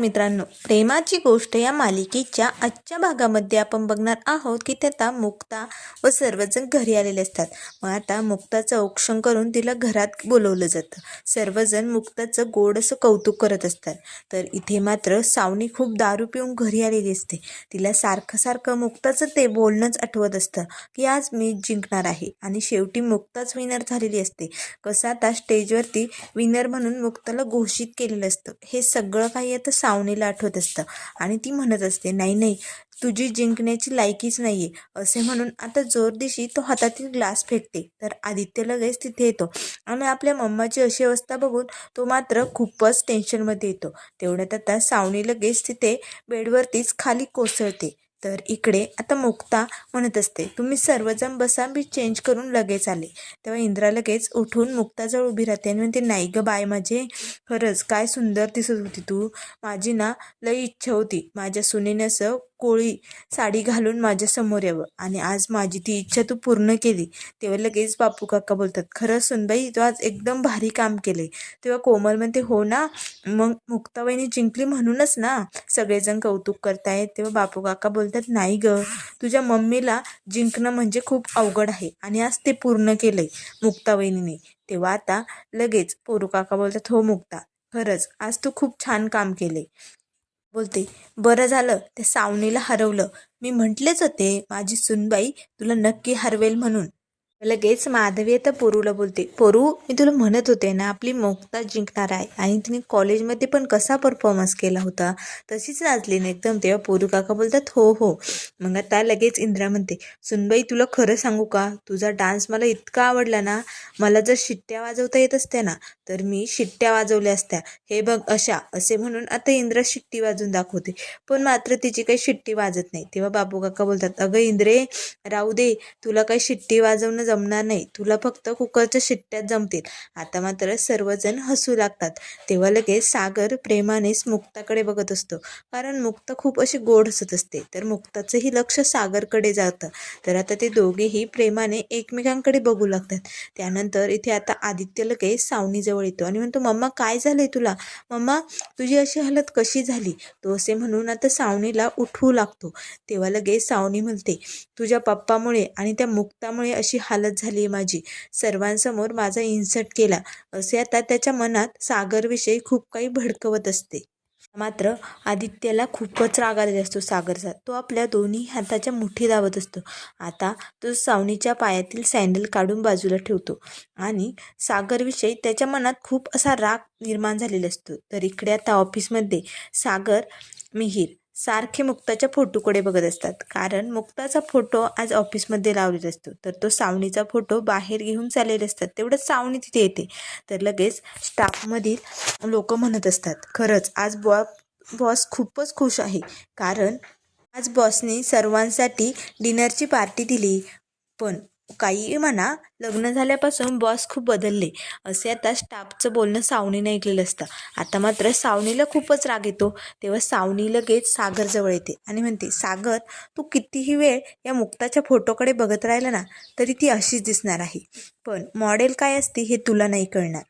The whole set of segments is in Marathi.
मित्रांनो प्रेमाची गोष्ट या मालिकेच्या आजच्या भागामध्ये आपण बघणार आहोत की त्यात मुक्ता व सर्वजण घरी आलेले असतात. मग आता मुक्ताचं औक्षण करून तिला घरात बोलवलं जातं. सर्वजण मुक्ताचं गोड असं कौतुक करत असतात. तर इथे मात्र सावनी खूप दारू पिऊन घरी आलेली असते. तिला सारखं सारखं मुक्ताचं ते बोलणंच आठवत असतं की आज मी जिंकणार आहे आणि शेवटी मुक्ताच विनर झालेली असते. कसं आता स्टेजवरती विनर म्हणून मुक्ताला घोषित केलेलं असतं. हे सगळं काही आता सावनीला आठवत असतं. आणि ती म्हणत असते नाही नाही तुझी जिंकण्याची लायकीच नाही आहे असे म्हणून आता जोरदिशी तो हातातील ग्लास फेकते. तर आदित्य लगेच तिथे येतो. आणि आपल्या मम्माची अशी अवस्था बघून तो मात्र खूपच टेन्शनमध्ये येतो. तेवढ्यात आता सावनी लगेच तिथे बेडवरतीच खाली कोसळते. तर इकडे आता मुक्ता म्हणत असते तुम्ही सर्वजण बसा मी चेंज करून लगेच आले. तेव्हा इंद्रा लगेच उठून मुक्ताजवळ उभी राहते आणि म्हणते नाही ग बाय माझे खरंच काय सुंदर दिसत होती तू. माझी ना लई इच्छा होती. माझ्या सुनेने असं कोळी साडी घालून माझ्यासमोर यावं. आणि आज माझी ती इच्छा तू पूर्ण केली. तेव्हा लगेच बापू काका बोलतात खरंच सुनबाई तू आज एकदम भारी काम केले तेव्हा कोमल म्हणते हो ना मग मुक्ताबाईने जिंकली म्हणूनच ना. सगळेजण कौतुक करतायत. तेव्हा बापू काका बोलतात नाही ग तुझ्या मम्मीला जिंकणं म्हणजे खूप अवघड आहे. आणि आज ते पूर्ण केलंय मुक्ताबाईनीने. तेव्हा आता लगेच पोरू काका बोलतात हो मुक्ता खरंच आज तू खूप छान काम केले बोलते बरं झालं त्या सावनीला हरवलं. मी म्हटलेच होते माझी सुनबाई तुला नक्की हरवेल म्हणून. लगेच माधवी आता पोरूला बोलते पोरू मी तुला म्हणत होते ना आपली मोक्ता जिंकणार आहे. आणि तिने कॉलेजमध्ये पण कसा परफॉर्मन्स केला होता तशीच नाचली ना एकदम. तेव्हा पोरू काका बोलतात हो हो. मग आता लगेच इंद्रा म्हणते सुनबाई तुला खरं सांगू का? तुझा डान्स मला इतका आवडला ना मला जर शिट्ट्या वाजवता येत असत्या ना तर मी शिट्ट्या वाजवल्या असत्या. हे बघ अशा असे म्हणून आता इंद्रा शिट्टी वाजवून दाखवते. पण मात्र तिची काही शिट्टी वाजत नाही. तेव्हा बाबू काका बोलतात अगं इंद्रे राहू दे तुला काही शिट्टी वाजवणं जमणार नाही. तुला फक्त कुकरच्या शिट्ट्यात जमतील. आता मात्र सर्वजण हसू लागतात. तेव्हा लगेच सागर प्रेमानेच मुक्ताकडे बघत असतो. कारण मुक्ता खूप अशी गोड हसत असते. तर मुक्ताचंही लक्ष सागरकडे जातं. तर आता ते दोघेही प्रेमाने एकमेकांकडे बघू लागतात. त्यानंतर इथे आता आदित्य लगेच सावनीजवळ येतो आणि म्हणतो मम्मा काय झालंय तुला? मम्मा तुझी अशी हालत कशी झाली? तो असे म्हणून आता सावणीला उठवू लागतो. तेव्हा लगेच सावणी म्हणते तुझ्या पप्पामुळे आणि त्या मुक्तामुळे अशी हालत झाली आहे माझी. सर्वांसमोर माझा इन्सर्ट केला. असे आता त्याच्या मनात सागरविषयी खूप काही भडकवत असते. मात्र आदित्यला खूपच राग आलेला असतो सागरचा. तो आपल्या दोन्ही हाताच्या मुठी दाबत असतो. आता तो सावनीच्या पायातील सँडल काढून बाजूला ठेवतो आणि सागरविषयी त्याच्या मनात खूप असा राग निर्माण झालेला असतो. तर इकडे आता ऑफिसमध्ये सागर मिहीर. सारखे मुक्ताच्या फोटोकडे बघत असतात. कारण मुक्ताचा फोटो आज ऑफिसमध्ये लावलेला असतो. तर तो सावणीचा फोटो बाहेर घेऊन चाललेले असतात. तेवढंच सावणी तिथे येते. तर लगेच स्टाफमधील लोक म्हणत असतात खरंच आज बॉ बॉस खूपच खुश आहे. कारण आज बॉसने सर्वांसाठी डिनरची पार्टी दिली. पण काही म्हणा लग्न झाल्यापासून बॉस खूप बदलले. असे आता स्टाफचं बोलणं सावनीने ऐकलेलं असतं. आता मात्र सावनीला खूपच राग येतो. तेव्हा सावनी लगेच सागरजवळ येते आणि म्हणते सागर तू कितीही वेळ या मुक्ताच्या फोटोकडे बघत राहिला ना तरी ती अशीच दिसणार आहे. पण मॉडेल काय असते हे तुला नाही कळणार.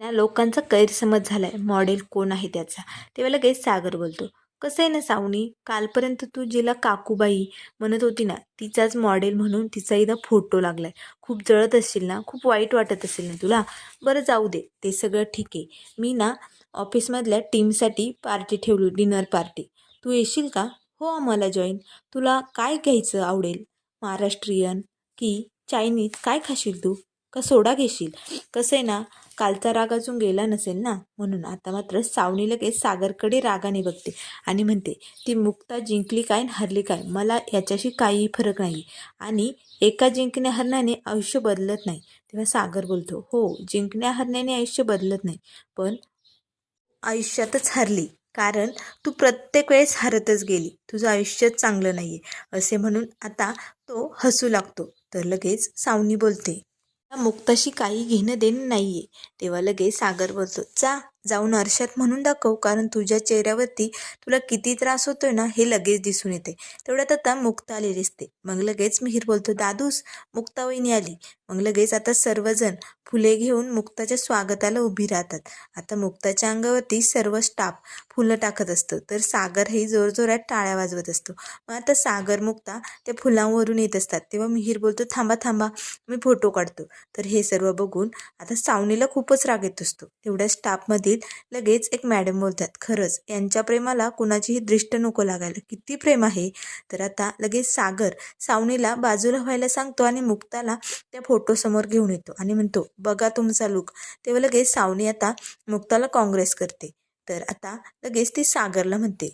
ना लोकांचा गैरसमज झालाय. मॉडेल कोण आहे त्याचा? तेव्हा लगेच सागर बोलतो कसं आहे ना सावनी कालपर्यंत तू जिला काकूबाई म्हणत होती ना तिचाच मॉडेल म्हणून तिचा इथं फोटो लागलाय. खूप जळत असेल ना खूप वाईट वाटत असेल ना तुला. बरं जाऊ दे ते सगळं ठीक आहे. मी ना ऑफिसमधल्या टीमसाठी पार्टी ठेवली डिनर पार्टी तू येशील का? हो आम्हाला जॉईन तुला काय घ्यायचं आवडेल? महाराष्ट्रीयन की चायनीज काय खाशील तू? का सोडा घेशील? कसं आहे ना कालचा राग अजून गेला नसेल ना? म्हणून आता मात्र सावनी लगेच सागरकडे रागाने बघते आणि म्हणते ती मुक्ता जिंकली काय आणि हरली काय? मला याच्याशी काहीही फरक नाही आणि एका जिंकण्या हरण्याने आयुष्य बदलत नाही. तेव्हा सागर बोलतो हो जिंकण्या हरण्याने आयुष्य बदलत नाही पण आयुष्यातच हरली. कारण तू प्रत्येक वेळेस हरतच गेली. तुझं आयुष्यच चांगलं नाही आहे असे म्हणून आता तो हसू लागतो. तर लगेच सावनी बोलते मुक्ताशी काही घेणं देणं नाही आहे तेव्हा लगेच सागर बोलतो जा. जाऊन आरशात म्हणून दाखव कारण तुझ्या चेहऱ्यावरती तुला किती त्रास होतोय ना हे लगेच दिसून येते. तेवढ्यात आता मुक्ता आलेली असते मग लगेच मिहीर बोलतो दादूस मुक्ता वहिनी आली. मग लगेच आता सर्वजण फुले घेऊन मुक्ताच्या स्वागताला उभी राहतात. आता मुक्ताच्या अंगावरती सर्व स्टाफ फुलं टाकत असतं. तर सागर हे जोरजोरात टाळ्या वाजवत असतो. मग आता सागर मुक्ता त्या फुलांवरून येत असतात. तेव्हा मिहीर बोलतो थांबा थांबा मी फोटो काढतो. तर हे सर्व बघून आता सावनीला खूपच राग येत असतो. तेवढ्या स्टाफमधील लगेच एक मॅडम बोलतात खरंच यांच्या प्रेमाला कुणाचीही दृष्ट नको लागायला. किती प्रेम आहे. तर आता लगेच सागर सावनीला बाजूला व्हायला सांगतो आणि मुक्ताला त्या फोटोसमोर घेऊन येतो आणि म्हणतो बघा तुमचा लुक तेव्हा लगेच सावनी आता मुक्ताला काँग्रेस करते. तर आता लगेच ती सागरला म्हणते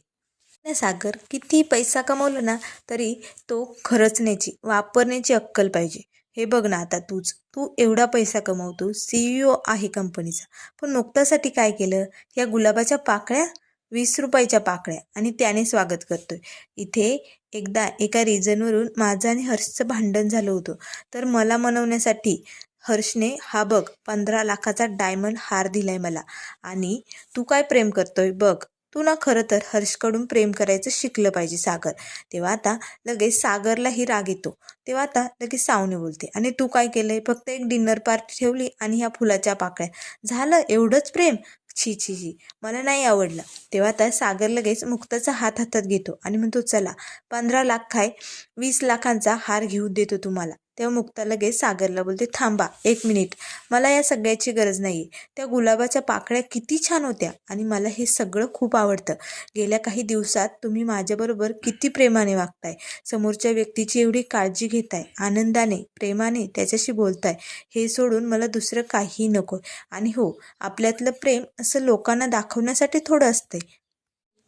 सागर किती पैसा कमवला ना तरी तो खरचण्याची वापरण्याची अक्कल पाहिजे. हे बघ ना आता तूच. तू एवढा पैसा कमवतो सीईओ आहे कंपनीचा. पण मुक्तासाठी काय केलं? या गुलाबाच्या पाकळ्या वीस रुपयाच्या पाकळ्या आणि त्याने स्वागत करतोय. इथे एकदा एका रिझनवरून माझं आणि हर्षचं भांडण झालं होतं. तर मला मनवण्यासाठी हर्षने हा बघ पंधरा लाखाचा डायमंड हार दिलाय मला. आणि तू काय प्रेम करतोय? बघ. तू ना खरं तर हर्षकडून प्रेम करायचं शिकलं पाहिजे सागर. तेव्हा आता लगेच सागरलाही राग येतो. तेव्हा आता लगेच सावनी बोलते आणि तू काय केलंय? फक्त एक डिनर पार्टी ठेवली आणि ह्या फुलाच्या पाकळ्या. झालं एवढंच प्रेम? छी छी छी मला नाही आवडलं. तेव्हा आता सागर लगेच मुक्ताचा हात हातात घेतो आणि म्हणतो चला पंधरा लाख काय वीस लाखांचा हार घेऊ देतो तुम्हाला. तेव्हा मुक्ता लगेच सागरला बोलते थांबा एक मिनिट. मला या सगळ्याची गरज नाही त्या गुलाबाच्या पाकळ्या किती छान होत्या आणि मला हे सगळं खूप आवडतं. गेल्या काही दिवसात तुम्ही माझ्याबरोबर किती प्रेमाने वागताय. समोरच्या व्यक्तीची एवढी काळजी घेताय. आनंदाने प्रेमाने त्याच्याशी बोलताय. हे सोडून मला दुसरं काही नको. आणि हो आपल्यातलं प्रेम असं लोकांना दाखवण्यासाठी थोडं असतंय.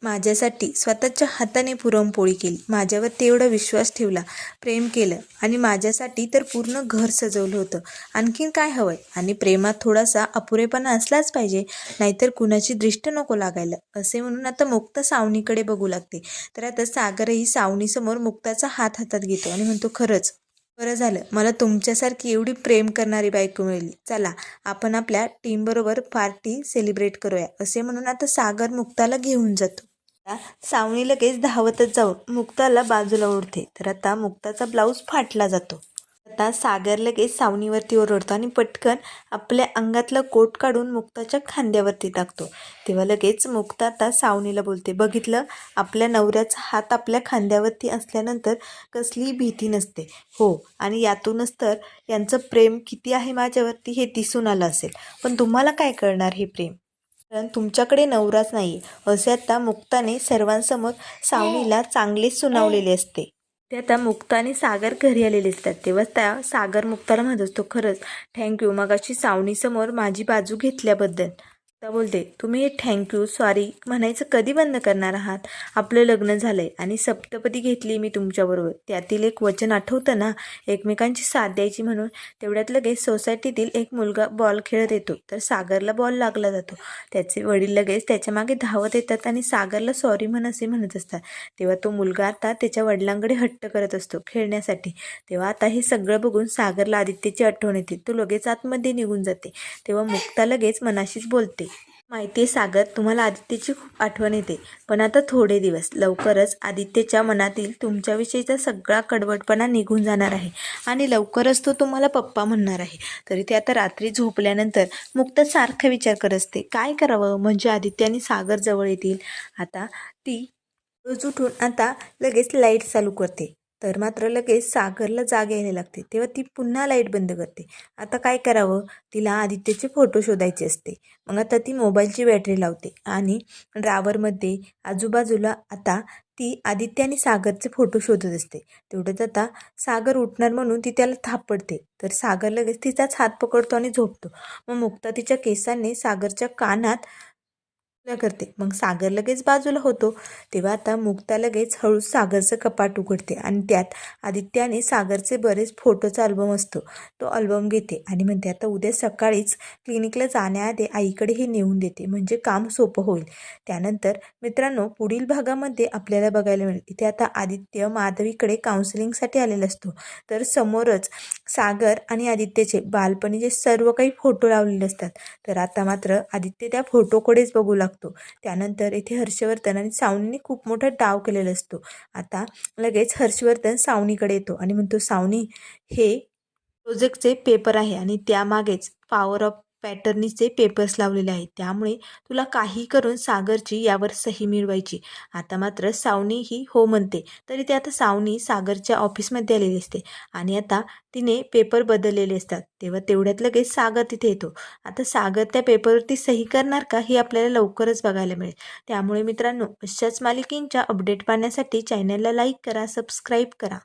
माझ्यासाठी स्वतःच्या हाताने पुरणपोळी केली. माझ्यावर तेवढा विश्वास ठेवला प्रेम केलं आणि माझ्यासाठी तर पूर्ण घर सजवलं होतं. आणखीन काय हवंय? आणि प्रेमात थोडासा अपुरेपणा असलाच पाहिजे नाहीतर कुणाची दृष्ट नको लागायला. असे म्हणून आता मुक्ता सावनीकडे बघू लागते. तर आता सागरही सावनीसमोर मुक्ताचा हात हातात घेतो आणि म्हणतो खरंच बरं झालं. मला तुमच्यासारखी एवढी प्रेम करणारी बायको मिळाली. चला आपण आपल्या टीमबरोबर पार्टी सेलिब्रेट करूया. असे म्हणून आता सागर मुक्ताला घेऊन जातो. आता सावनी लगेच धावतच जाऊन मुक्ताला बाजूला ओढते. तर आता मुक्ताचा ब्लाऊज फाटला जातो. आता सागर लगेच सावनीवरती ओरडतो आणि पटकन आपल्या अंगातलं कोट काढून मुक्ताच्या खांद्यावरती टाकतो. तेव्हा लगेच मुक्ता आता सावनीला बोलते बघितलं आपल्या नवऱ्याचा हात आपल्या खांद्यावरती असल्यानंतर कसलीही भीती नसते. हो आणि यातूनच तर यांचं प्रेम किती आहे माझ्यावरती हे दिसून आलं असेल. पण तुम्हाला काय कळणार हे प्रेम? कारण तुमच्याकडे नवराच नाही असे आता मुक्ताने सर्वांसमोर सावनीला चांगलीच सुनावलेले असते. ते आता मुक्ता आणि सागर घरी आलेले असतात. तेव्हा त्या सागर मुक्ताला म्हणत असतो खरंच थँक्यू मगाशी सावनीसमोर माझी बाजू घेतल्याबद्दल. मुक्ता बोलते तुम्ही हे थँक्यू सॉरी म्हणायचं कधी बंद करणार आहात? आपलं लग्न झालं आहे आणि सप्तपदी घेतली मी तुमच्याबरोबर. त्यातील एक वचन आठवतं ना? एकमेकांची साथ द्यायची म्हणून. तेवढ्यात लगेच सोसायटीतील एक मुलगा बॉल खेळत येतो. तर सागरला बॉल लागला जातो. त्याचे वडील लगेच त्याच्यामागे धावत येतात आणि सागरला सॉरी म्हण असे म्हणत असतात. तेव्हा तो मुलगा आता त्याच्या वडिलांकडे हट्ट करत असतो खेळण्यासाठी. तेव्हा आता हे सगळं बघून सागरला आदित्यची आठवण येते. तो लगेच आतमध्ये निघून जाते. तेव्हा मुक्ता लगेच मनाशीच बोलते. माहिती आहे सागर तुम्हाला आदित्यची खूप आठवण येते. पण आता थोडे दिवस लवकरच आदित्यच्या मनातील तुमच्याविषयीचा सगळा कडवटपणा निघून जाणार आहे आणि लवकरच तो तुम्हाला पप्पा म्हणणार आहे. तरी ते आता रात्री झोपल्यानंतर मुक्त सारखा विचार करत असते. काय करावं? म्हणजे आदित्य आणि सागर जवळ येतील. आता ती रोज उठून आता लगेच लाइट चालू करते. तर मात्र लगेच सागरला जाग यायला लागते. तेव्हा ती पुन्हा लाइट बंद करते. आता काय करावं? तिला आदित्यचे फोटो शोधायचे असते. मग आता ती मोबाईलची बॅटरी लावते आणि ड्रावरमध्ये आजूबाजूला आता ती आदित्य आणि सागरचे फोटो शोधत असते. तेवढंच आता सागर उठणार म्हणून ती त्याला थापडते. तर सागर लगेच तिचाच हात पकडतो आणि झोपतो. मग मुक्ता तिच्या केसांनी सागरच्या कानात करते. मग सागर लगेच बाजूला होतो. तेव्हा आता मुक्ता लगेच हळू सागरचं कपाट उघडते आणि त्यात आदित्याने सागरचे बरेच फोटोचा अल्बम असतो. तो अल्बम घेते आणि म्हणते आता उद्या सकाळीच क्लिनिकला जाण्याआधी आईकडे हे नेऊन देते. म्हणजे काम सोपं होईल. त्यानंतर मित्रांनो पुढील भागामध्ये आपल्याला बघायला मिळेल. इथे आता आदित्य माधवीकडे काउन्सिलिंगसाठी आलेला असतो. तर समोरच सागर आणि आदित्यचे बालपणीचे सर्व काही फोटो लावलेले असतात. तर आता मात्र आदित्य त्या फोटोकडेच बघू लागतो त्यानंतर इथे हर्षवर्धन आणि सावनीने खूप मोठा डाव केलेला असतो. आता लगेच हर्षवर्धन सावनीकडे येतो आणि म्हणतो सावनी हे प्रोजेक्टचे पेपर आहे आणि त्यामागेच पॉवर ऑफ पॅटर्नीचे पेपर्स लावलेले आहेत त्यामुळे तुला काही करून सागरची यावर सही मिळवायची. आता मात्र सावनी ही हो म्हणते तरी ते आता सावनी सागरच्या ऑफिसमध्ये आलेली असते आणि आता तिने पेपर बदललेले असतात. तेव्हा तेवढ्यात लगेच सागर तिथे येतो. आता सागर त्या पेपरवरती सही करणार का हे आपल्याला लवकरच बघायला मिळेल. त्यामुळे मित्रांनो अशाच मालिकेंच्या अपडेट पाहण्यासाठी चॅनलला लाईक करा सबस्क्राईब करा.